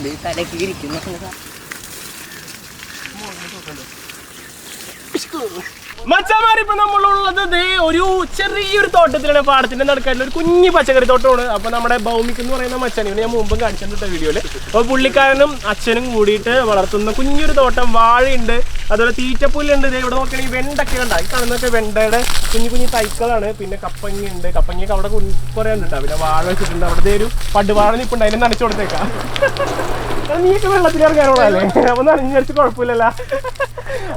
ഇത് തലക്ക് ഇരിക്കുന്നു. മച്ചാമാരി ഇപ്പൊ നമ്മളുള്ളത് ദേ ഒരു ചെറിയൊരു തോട്ടത്തിലാണ്. പാടത്തിന്റെ നടക്കാനുള്ള ഒരു കുഞ്ഞു പച്ചക്കറി തോട്ടമാണ്. അപ്പൊ നമ്മുടെ ഭൗമിക് എന്ന് പറയുന്ന മച്ചാൻ ഇവനെ ഞാൻ മുമ്പും കാണിച്ചിട്ടുണ്ട് വീഡിയോയിൽ അപ്പൊ പുള്ളിക്കാരനും അച്ഛനും കൂടിയിട്ട് വളർത്തുന്ന കുഞ്ഞൊരു തോട്ടം വാഴയുണ്ട്. അതുപോലെ തീറ്റപ്പുല്ലുണ്ട്. ദേ ഇവിടെ നോക്കുകയാണെങ്കിൽ വെണ്ടൊക്കെ ഉണ്ടായി കാണുന്നൊക്കെ വെണ്ടയുടെ കുഞ്ഞു കുഞ്ഞു തൈക്കളാണ്. പിന്നെ കപ്പങ്ങ ഉണ്ട് കപ്പങ്ങയൊക്കെ അവിടെ കുറേ ഉണ്ട് പിന്നെ വാഴ വെച്ചിട്ടുണ്ട്. അവിടെ ഒരു പടുവാഴ നിൽപ്പുണ്ട് അതിനെ നനച്ചു കൊടുത്തേക്കാം. വെള്ളത്തിൽ ഇറങ്ങാനുള്ളതല്ലേ അപ്പൊ നനഞ്ഞടിച്ച് കുഴപ്പമില്ലല്ലോ.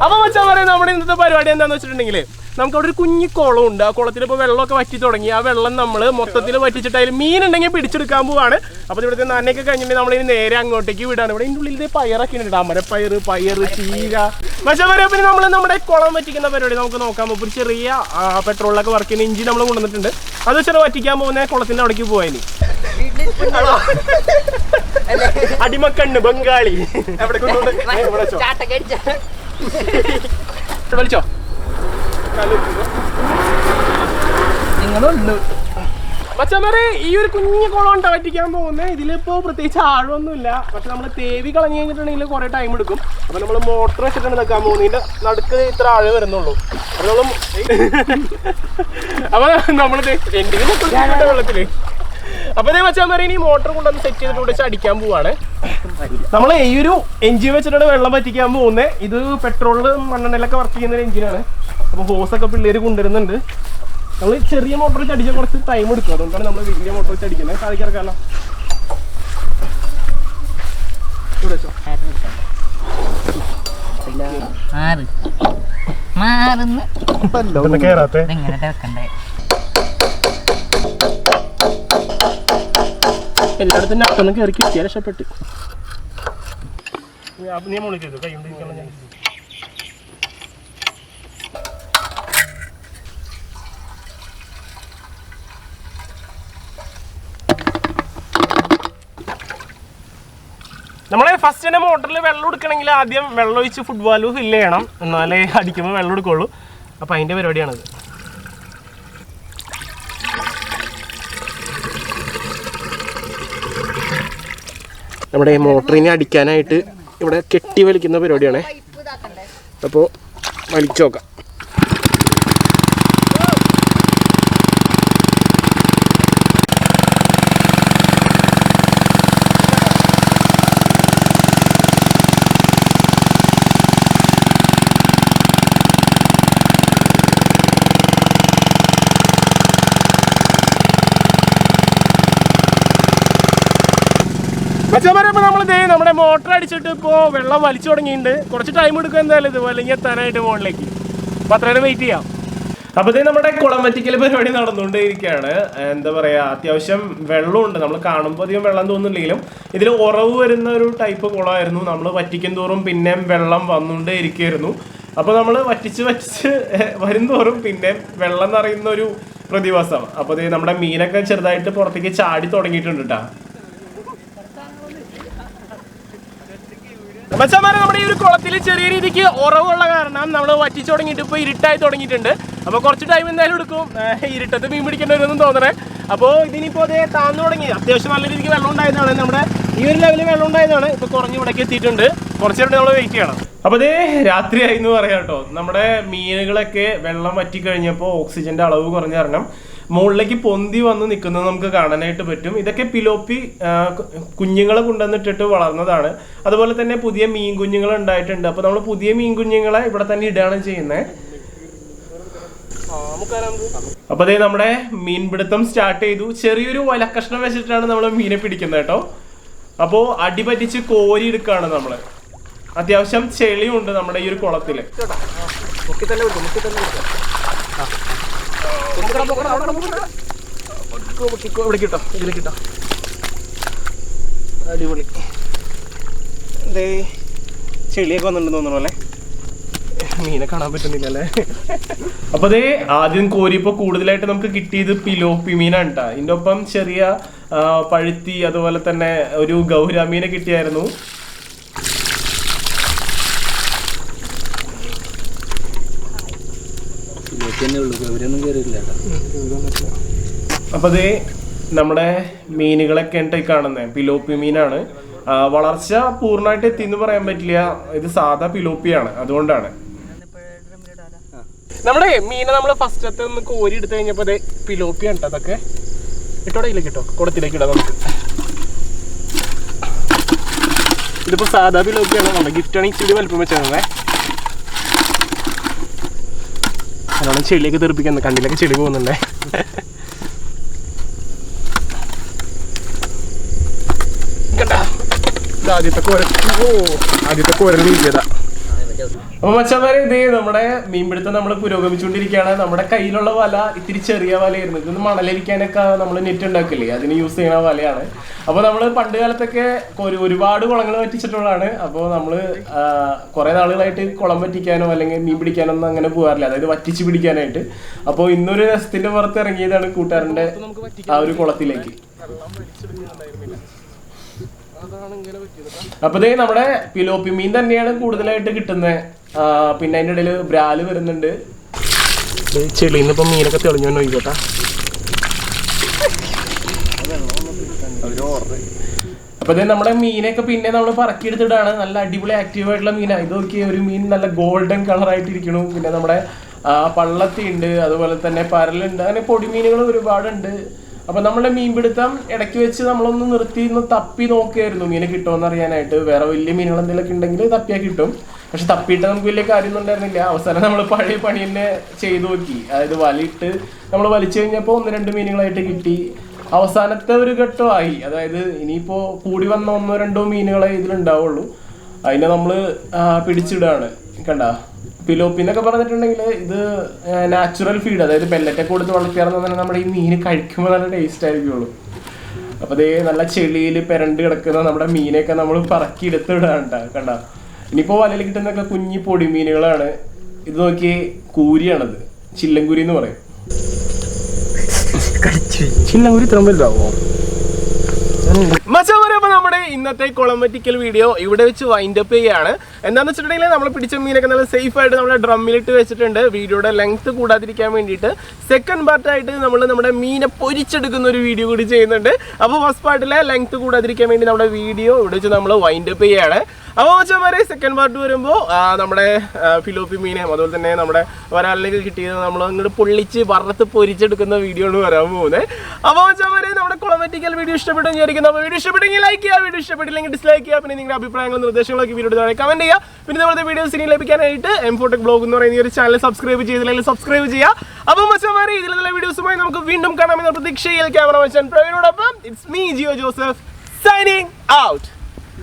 അപ്പൊ മച്ചാൻ പറയാം നമ്മുടെ ഇന്നത്തെ പരിപാടി എന്താന്ന് വെച്ചിട്ടുണ്ടെങ്കിൽ നമുക്ക് അവിടെ ഒരു കുഞ്ഞു കുളം ഉണ്ട് ആ കുളത്തിൽ ഇപ്പോൾ വെള്ളമൊക്കെ വറ്റി തുടങ്ങി. ആ വെള്ളം നമ്മൾ മൊത്തത്തിൽ വറ്റിച്ചിട്ട് അതിൽ മീൻ ഉണ്ടെങ്കിൽ പിടിച്ചെടുക്കാൻ പോവാണ്. അപ്പൊ ഇവിടുത്തെ നനയൊക്കെ കഴിഞ്ഞിട്ട് നമ്മൾ ഇനി നേരെ അങ്ങോട്ടേക്ക് വിടാണ്. ഇവിടെ ഇതിന്റെ ഉള്ളിൽ ഇതേ പയറൊക്കെ ഉണ്ട് അമരപ്പയർ പയർ ചീര. മച്ചാൻ പറയാം പിന്നെ നമ്മൾ നമ്മുടെ കുളം വറ്റിക്കുന്ന പരിപാടി നമുക്ക് നോക്കാം. പോകും ഒരു ചെറിയ പെട്രോളിലൊക്കെ വർക്ക് ചെയ്യുന്ന ഇഞ്ചി നമ്മൾ കൊണ്ടുവന്നിട്ടുണ്ട്. അത് വെച്ചാൽ വറ്റിക്കാൻ പോകുന്ന കുളത്തിന്റെ അവിടേക്ക് പോയാൽ അടിമക്കണ്ണ് ബംഗാളി. എവിടെ കൊണ്ടുകൊണ്ട് വലിച്ചോ. നിങ്ങളുണ്ട്. ഈ ഒരു കുഞ്ഞു കുളം ഉണ്ടാ വറ്റിക്കാൻ പോകുന്നത് ഇതിലിപ്പോ പ്രത്യേകിച്ച് ആഴമൊന്നുമില്ല. പക്ഷെ നമ്മൾ തേവി കളഞ്ഞു കഴിഞ്ഞിട്ടുണ്ടെങ്കിൽ കുറെ ടൈം എടുക്കും. അപ്പൊ നമ്മൾ മോട്ടർ വെച്ചിട്ടാണ് നിൽക്കാൻ പോകുന്നത് ഇതിന്റെ നടുക്ക് ഇത്ര ആഴം വരുന്നുള്ളൂ. അപ്പൊ നമ്മൾ അപ്പൊ നമ്മൾ വെള്ളത്തിൽ അപ്പൊ ഇതേ മച്ചാൻ പറയുന്നത് ഈ മോട്ടർ കൊണ്ടൊന്ന് സെറ്റ് ചെയ്തിട്ട് ഇവിടെ അടിക്കാൻ പോവാണ്. നമ്മൾ ഈ ഒരു എഞ്ചിൻ വെച്ചിട്ടാണ് വെള്ളം പറ്റിക്കാൻ പോകുന്നത് ഇത് പെട്രോളിൽ മണ്ണെണ്ണയിലൊക്കെ വർക്ക് ചെയ്യുന്ന ഒരു എഞ്ചിനാണ് അപ്പോൾ ഒക്കെ പിള്ളേർ കൊണ്ടുവരുന്നുണ്ട്. നമ്മൾ ചെറിയ മോട്ടർ വെച്ച് അടിച്ചാൽ കുറച്ച് ടൈം എടുക്കും. അതുകൊണ്ടാണ് നമ്മൾ വലിയ മോട്ടർ വെച്ച് അടിക്കുന്നത്. സാധിക്കാറക്കാലോ ഇവിടെ വെച്ചോ. മാറ്. മാറുന്ന്. കേറാത്തെ? ഇതെങ്ങനെ വെക്കണ്ടേ എല്ലായിടത്തും നട്ടൊന്നും കയറി കിട്ടിയാൽ രക്ഷപ്പെട്ട്. നീ ചെയ്തു കൈ കൊണ്ട് ഞാൻ നമ്മളെ ഫസ്റ്റ് തന്നെ മോട്ടറിൽ വെള്ളം എടുക്കണമെങ്കിൽ ആദ്യം വെള്ളം ഒഴിച്ച് ഫുട്ബോൾ ഫില്ല് ചെയ്യണം. എന്നാലേ അടിക്കുമ്പോൾ വെള്ളം എടുക്കുള്ളൂ. അപ്പോൾ അതിന്റെ പരിപാടിയാണത്. നമ്മുടെ മോട്ടറിനെ അടിക്കാനായിട്ട് ഇവിടെ കെട്ടി വലിക്കുന്ന പരിപാടിയാണ്. അപ്പോൾ വലിച്ചു നോക്കാം. മച്ചാമാരെ ഇപ്പോൾ നമ്മൾ ചെയ്യും നമ്മുടെ മോട്ടർ അടിച്ചിട്ട് ഇപ്പോൾ വെള്ളം വലിച്ചു തുടങ്ങിയിട്ടുണ്ട്. കുറച്ച് ടൈം എടുക്കും എന്തായാലും ഇത് അല്ലെങ്കിൽ എത്താനായിട്ട് മുകളിലേക്ക് അപ്പോൾ അത്രയും വെയിറ്റ് ചെയ്യാം. അപ്പോൾ ഇത് നമ്മുടെ കുളമറ്റിക്കൽ പരിപാടി നടന്നുകൊണ്ടേയിരിക്കുകയാണ്. എന്താ പറയുക അത്യാവശ്യം വെള്ളമുണ്ട്. നമ്മൾ കാണുമ്പോൾ അധികം വെള്ളം തോന്നുന്നില്ലെങ്കിലും ഇതിൽ ഉറവ് വരുന്ന ഒരു ടൈപ്പ് കുളമായിരുന്നു. നമ്മൾ വറ്റിക്കും തോറും പിന്നെയും വെള്ളം വന്നുകൊണ്ടേ ഇരിക്കുകയായിരുന്നു അപ്പോൾ നമ്മൾ വറ്റിച്ച് വറ്റിച്ച് വരും തോറും പിന്നെ വെള്ളം നിറയുന്ന ഒരു പ്രതിഭാസം. അപ്പോൾ ദേ നമ്മുടെ മീനൊക്കെ ചെറുതായിട്ട് പുറത്തേക്ക് ചാടി തുടങ്ങിയിട്ടുണ്ട് കേട്ടോ മച്ചന്മാരെ നമ്മുടെ ഈ ഒരു കുളത്തിൽ ചെറിയ രീതിക്ക് ഉറവുള്ള കാരണം നമ്മൾ വറ്റിച്ചു തുടങ്ങിയിട്ട് ഇപ്പോൾ ഇരുട്ടായി തുടങ്ങിയിട്ടുണ്ട്. അപ്പോൾ കുറച്ച് ടൈം എന്തായാലും എടുക്കും. ഇരുട്ടത്ത് മീൻ പിടിക്കേണ്ടി വരുമെന്നും തോന്നണേ. അപ്പോൾ ഇതിനിപ്പോൾ അതേ താന്നു തുടങ്ങി. അത്യാവശ്യം നല്ല രീതിക്ക് വെള്ളം ഉണ്ടായതാണ്. നമ്മുടെ ഈ ഒരു ലെവലിൽ വെള്ളം ഉണ്ടായതാണ്. ഇപ്പോൾ കുറഞ്ഞ് ഇവിടേക്ക് എത്തിയിട്ടുണ്ട്. കുറച്ച് നേരം നമ്മൾ വെയിറ്റ് ചെയ്യണം. അപ്പോൾ അതേ രാത്രിയായി എന്ന് പറയാം കേട്ടോ. നമ്മുടെ മീനുകളൊക്കെ വെള്ളം വറ്റി കഴിഞ്ഞപ്പോൾ ഓക്സിജന്റെ അളവ് കുറഞ്ഞ കാരണം മുകളിലേക്ക് പൊന്തി വന്ന് നിൽക്കുന്നത് നമുക്ക് കാണാനായിട്ട് പറ്റും. ഇതൊക്കെ പിലോപ്പി കുഞ്ഞുങ്ങളെ കൊണ്ടുവന്നിട്ടിട്ട് വളർന്നതാണ്. അതുപോലെ തന്നെ പുതിയ മീൻ കുഞ്ഞുങ്ങൾ ഉണ്ടായിട്ടുണ്ട്. അപ്പോൾ നമ്മൾ പുതിയ മീൻ കുഞ്ഞുങ്ങളെ ഇവിടെ തന്നെ ഇടുകയാണ് ചെയ്യുന്നത് അപ്പൊ അതേ നമ്മുടെ മീൻപിടുത്തം സ്റ്റാർട്ട് ചെയ്തു. ചെറിയൊരു വലക്കഷ്ണം വെച്ചിട്ടാണ് നമ്മൾ മീനെ പിടിക്കുന്നത് കേട്ടോ. അപ്പോൾ അടി പറ്റിച്ച് കോരി എടുക്കുകയാണ് നമ്മൾ അത്യാവശ്യം ചെളിയുണ്ട് നമ്മുടെ ഈ ഒരു കുളത്തിൽ. അടിപൊളി. ദേ ചെളിയൊക്കെ വന്നിട്ടുണ്ടെന്ന് തോന്നണു അല്ലേ? മീനെ കാണാൻ പറ്റുന്നില്ല അല്ലേ? അപ്പൊ അതേ ആദ്യം കോരിപ്പോ കൂടുതലായിട്ട് നമുക്ക് കിട്ടിയത് പിലോപ്പി മീനാണ് കേട്ടോ ഇതിന്റെ ഒപ്പം ചെറിയ പഴുത്തി അതുപോലെ തന്നെ ഒരു ഗൗരാമീനെ കിട്ടിയായിരുന്നു. അപ്പൊ അതേ നമ്മുടെ മീനുകളൊക്കെ ഉണ്ട് കാണുന്നത് പിലോപ്പി മീനാണ്. വളർച്ച പൂർണമായിട്ട് എത്തി എന്ന് പറയാൻ പറ്റില്ല. ഇത് സാധാ പിലോപ്പിയാണ്. അതുകൊണ്ടാണ്. നമ്മുടെ മീനെ നമ്മൾ ഫസ്റ്റത്തെ ഒന്ന് കോരി എടുത്തു കഴിഞ്ഞപ്പോ അതെ പിലോപ്പിയാണ് അതൊക്കെ. ഇട്ടോടെ കിട്ടോ? കുടത്തിലേക്ക് ഇടാം നമുക്ക്. ഇതിപ്പോ സാധാ പിലോപ്പിയാണ്. നമ്മുടെ ഗിഫ്റ്റാണ് ഇച്ചിരി വലുപ്പം വെച്ചത് നല്ലോണം ചെളിയൊക്കെ തെറിപ്പിക്കുന്നത് കണ്ണിലൊക്കെ ചെളി പോകുന്നുണ്ടേ. കണ്ട? ആദ്യത്തെ കോരൻ ഓ ആദ്യത്തെ കോരൻ വീട്ടിയതാ അപ്പൊ മച്ചാമാരെ ഇത് നമ്മുടെ മീൻപിടുത്തം നമ്മൾ പുരോഗമിച്ചുകൊണ്ടിരിക്കുകയാണ്. നമ്മുടെ കയ്യിലുള്ള വല ഇത്തിരി ചെറിയ വലയായിരുന്നു. ഇതൊന്ന് മണലരിക്കാനൊക്കെ നമ്മൾ നെറ്റ് ഉണ്ടാക്കില്ലേ? അതിന് യൂസ് ചെയ്യുന്ന വലയാണ്. അപ്പൊ നമ്മൾ പണ്ട് കാലത്തൊക്കെ ഒരു ഒരുപാട് കുളങ്ങൾ പറ്റിച്ചിട്ടുള്ളതാണ്. അപ്പോൾ നമ്മൾ കുറെ നാളുകളായിട്ട് കുളം പറ്റിക്കാനോ അല്ലെങ്കിൽ മീൻ പിടിക്കാനോ ഒന്നും അങ്ങനെ പോകാറില്ല അതായത് വറ്റിച്ച് പിടിക്കാനായിട്ട്. അപ്പോൾ ഇന്നൊരു രസത്തിന്റെ പുറത്ത് ഇറങ്ങിയതാണ് കൂട്ടുകാരന്റെ ആ ഒരു കുളത്തിലേക്ക്. അപ്പൊ ദേ നമ്മുടെ പിലോപ്പി മീൻ തന്നെയാണ് കൂടുതലായിട്ട് കിട്ടുന്നത് പിന്നെ അതിന്റെ ഇടയിൽ ബ്രാൽ വരുന്നുണ്ട്. ചെളിന്ന് ഇപ്പൊ മീനൊക്കെ തെളിഞ്ഞു നോക്കിക്കോട്ടെ അപ്പൊ ഇതേ നമ്മുടെ മീനൊക്കെ പിന്നെ നമ്മൾ പറക്കിയെടുത്തിട്ടാണ് നല്ല അടിപൊളി ആക്റ്റീവ് ആയിട്ടുള്ള മീനാണ് ഇത് നോക്കിയ ഒരു മീൻ നല്ല ഗോൾഡൻ കളർ ആയിട്ടിരിക്കണു. പിന്നെ നമ്മുടെ പള്ളത്തി ഉണ്ട് അതുപോലെ തന്നെ പരലുണ്ട്. അങ്ങനെ പൊടിമീനുകൾ ഒരുപാടുണ്ട്. അപ്പൊ നമ്മുടെ മീൻപിടുത്തം ഇടയ്ക്ക് വെച്ച് നമ്മളൊന്ന് നിർത്തി ഒന്ന് തപ്പി നോക്കിയായിരുന്നു മീനെ കിട്ടുമെന്ന് അറിയാനായിട്ട്. വേറെ വലിയ മീനുകൾ എന്തെങ്കിലും ഉണ്ടെങ്കിൽ തപ്പിയാൽ കിട്ടും. പക്ഷെ തപ്പിയിട്ട് നമുക്ക് വലിയ കാര്യമൊന്നും ഉണ്ടായിരുന്നില്ല. അവസാനം നമ്മൾ പഴയ പണി തന്നെ ചെയ്തു നോക്കി. അതായത് വലയിട്ട് നമ്മൾ വലിച്ചു കഴിഞ്ഞപ്പോൾ ഒന്ന് രണ്ട് മീനുകളായിട്ട് കിട്ടി. അവസാനത്തെ ഒരു ഘട്ടമായി അതായത് ഇനിയിപ്പോ കൂടി വന്ന ഒന്നോ രണ്ടോ മീനുകളെ ഇതിലുണ്ടാവുള്ളൂ. അതിനെ നമ്മൾ പിടിച്ചിടാണ് കണ്ട? പിലോപ്പിന്നൊക്കെ പറഞ്ഞിട്ടുണ്ടെങ്കിൽ ഇത് നാച്ചുറൽ ഫീഡ് അതായത് പെല്ലറ്റൊക്കെ കൊടുത്ത് വളർത്തിയാർന്ന് തന്നെ നമ്മുടെ ഈ മീൻ കഴിക്കുമ്പോൾ നല്ല ടേസ്റ്റ് ആയിരിക്കുള്ളൂ. അപ്പൊ അതേ നല്ല ചെളിയിൽ പെരണ്ട് കിടക്കുന്ന നമ്മുടെ മീനൊക്കെ നമ്മൾ പറക്കി എടുത്തിടാണ്ട. കണ്ട? ഇനിയിപ്പോ വലയിൽ കിട്ടുന്നൊക്കെ കുഞ്ഞി പൊടി മീനുകളാണ് ഇത് നോക്കി കൂരിയാണത്. ചില്ലൻകുരി എന്ന് പറയും. ചില്ലൻകുരി അപ്പൊ നമ്മുടെ ഇന്നത്തെ കുളമ്പറ്റിക്കൽ വീഡിയോ ഇവിടെ വെച്ച് വൈൻഡ് അപ്പ് ചെയ്യാണ്. എന്താന്ന് വെച്ചിട്ടുണ്ടെങ്കിൽ നമ്മൾ പിടിച്ച മീനൊക്കെ നല്ല സേഫ് ആയിട്ട് നമ്മുടെ ഡ്രമ്മിലിട്ട് വെച്ചിട്ടുണ്ട്. വീഡിയോയുടെ ലെങ്ത് കൂടാതിരിക്കാൻ വേണ്ടിയിട്ട് സെക്കൻഡ് പാർട്ടായിട്ട് നമ്മൾ നമ്മുടെ മീനെ പൊരിച്ചെടുക്കുന്ന ഒരു വീഡിയോ കൂടി ചെയ്യുന്നുണ്ട്. അപ്പോൾ ഫസ്റ്റ് പാർട്ടിലെ ലെങ്ത് കൂടാതിരിക്കാൻ വേണ്ടി നമ്മുടെ വീഡിയോ ഇവിടെ വെച്ച് നമ്മൾ വൈൻഡ് അപ്പ് ചെയ്യാണ്. അപ്പോൾ വെച്ചാൽ സെക്കൻഡ് പാർട്ട് വരുമ്പോൾ നമ്മുടെ ഫിലോപ്പി മീനെയും അതുപോലെ തന്നെ നമ്മുടെ വരാലിലേക്ക് കിട്ടിയത് നമ്മൾ അങ്ങോട്ട് പൊള്ളിച്ച് വറുത്ത് പൊരിച്ചെടുക്കുന്ന വീഡിയോ ആണ് വരാൻ പോകുന്നത് അപ്പോൾ വെച്ചാൽ നമ്മുടെ കുളമറ്റിക്കൽ വീഡിയോ ഇഷ്ടപ്പെട്ടെന്ന് വിചാരിക്കുന്നു. അപ്പോൾ വീഡിയോ ഇഷ്ടപ്പെട്ടെങ്കിൽ ലൈക്ക് ചെയ്യുക വീഡിയോ ഇഷ്ടപ്പെട്ടില്ലെങ്കിൽ ഡിസ്ലൈക്ക് ചെയ്യുക. പിന്നെ നിങ്ങളുടെ അഭിപ്രായങ്ങളും നിർദ്ദേശങ്ങളൊക്കെ വീഡിയോ താഴെ കമന്റ് ചെയ്യുക. പിന്നെ നമ്മുടെ വീഡിയോസ് ഇനി ലഭിക്കാനായിട്ട് എം ടെക് ബ്ലോഗ് എന്ന് പറയുന്ന ഒരു ചാനൽ സബ്സ്ക്രൈബ് ചെയ്തില്ലെങ്കിൽ സബ്സ്ക്രൈബ് ചെയ്യുക. അപ്പോൾ മച്ചാമാരെ ഇതിൽ നല്ല വീഡിയോസുമായി നമുക്ക് വീണ്ടും കാണാമെന്ന പ്രതീക്ഷയിൽ ക്യാമറ മച്ചാൻ പ്രവീണോടൊപ്പം. It's me Jio Joseph signing out